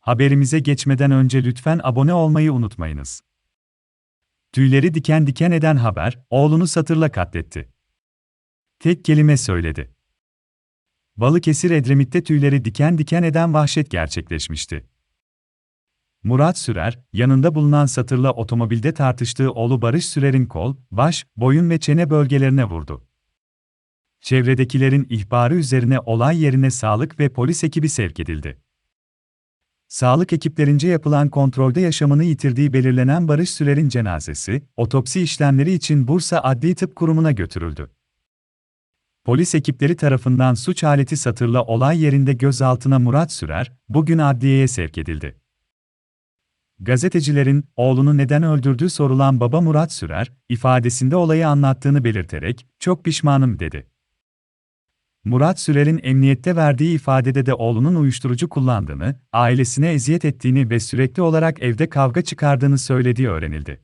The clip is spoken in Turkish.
Haberimize geçmeden önce lütfen abone olmayı unutmayınız. Tüyleri diken diken eden haber, oğlunu satırla katletti. Tek kelime söyledi. Balıkesir Edremit'te tüyleri diken diken eden vahşet gerçekleşmişti. Murat Sürer, yanında bulunan satırla otomobilde tartıştığı oğlu Barış Sürer'in kol, baş, boyun ve çene bölgelerine vurdu. Çevredekilerin ihbarı üzerine olay yerine sağlık ve polis ekibi sevk edildi. Sağlık ekiplerince yapılan kontrolde yaşamını yitirdiği belirlenen Barış Sürer'in cenazesi, otopsi işlemleri için Bursa Adli Tıp Kurumu'na götürüldü. Polis ekipleri tarafından suç aleti satırla olay yerinde gözaltına Murat Sürer, bugün adliyeye sevk edildi. Gazetecilerin, oğlunu neden öldürdüğü sorulan baba Murat Sürer, ifadesinde olayı anlattığını belirterek, çok pişmanım dedi. Murat Sürer'in emniyette verdiği ifadede de oğlunun uyuşturucu kullandığını, ailesine eziyet ettiğini ve sürekli olarak evde kavga çıkardığını söylediği öğrenildi.